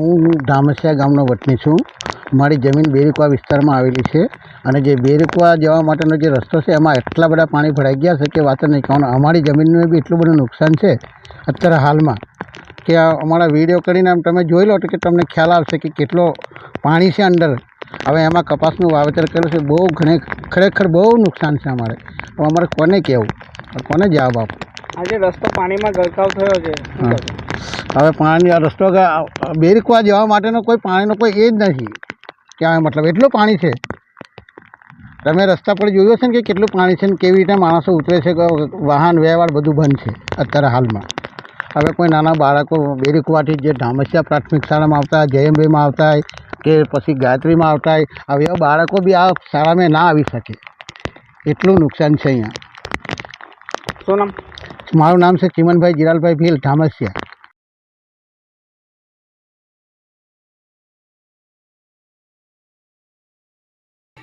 હું ધામસિયા ગામનો વતની છું મારી જમીન બેરીકવા વિસ્તારમાં આવેલી છે અને જે બેરીકવા જવા માટેનો જે રસ્તો છે એમાં એટલા બધા પાણી ભરાઈ ગયા છે કે વાત નહીં કારણ અમારી જમીનને બી એટલું બધું નુકસાન છે અત્યારે હાલમાં કે અમારા વિડીયો કરીને આમ તમે જોઈ લો તો કે તમને ખ્યાલ આવશે કે કેટલો પાણી છે અંદર હવે એમાં કપાસનું વાવેતર કર્યું છે બહુ ઘણે ખરેખર બહુ નુકસાન છે અમારે અમારે કોને કહેવું કોને જવાબ આપો આજે રસ્તો પાણીમાં ગરકાવ થયો છે અમે પાણી આ રસ્તાઓ કા બેરી કવા જવા માટેનો કોઈ પાણીનો કોઈ એ જ નથી કે મતલબ એટલું પાણી છે તમે રસ્તા પર જોયું છે કે કેટલું પાણી છે કેવી રીતે માણસો ઉતરે છે કે વાહન વેવાર બધું બંધ છે અત્યારે હાલમાં હવે કોઈ નાના બાળકો બેરી કવાઠી જે ધામસિયા પ્રાથમિક શાળામાં આવતા જયંભેમાં આવતા કે પછી ગાત્રીમાં આવતા આવો બાળકો ભી આ શાળામાં ના આવી શકે એટલું નુકસાન છે અહીં સોનમ મારું નામ છે કિમનભાઈ જીરાલભાઈ ભિલ ધામસિયા